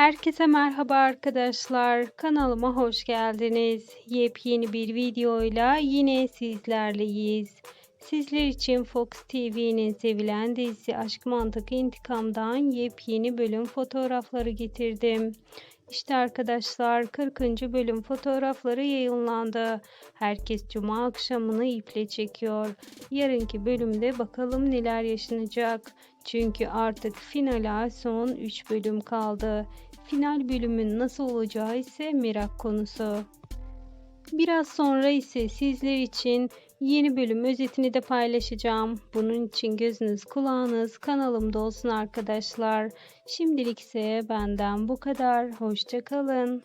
Herkese merhaba arkadaşlar. Kanalıma hoş geldiniz. Yepyeni bir videoyla yine sizlerleyiz. Sizler için Fox TV'nin sevilen dizisi Aşk Mantık İntikam'dan yepyeni bölüm fotoğrafları getirdim. İşte arkadaşlar 40. bölüm fotoğrafları yayınlandı. Herkes cuma akşamını iple çekiyor. Yarınki bölümde bakalım neler yaşanacak. Çünkü artık finale son 3 bölüm kaldı. Final bölümün nasıl olacağı ise merak konusu. Biraz sonra ise sizler için yeni bölüm özetini de paylaşacağım. Bunun için gözünüz kulağınız kanalımda olsun arkadaşlar. Şimdilik ise benden bu kadar. Hoşçakalın.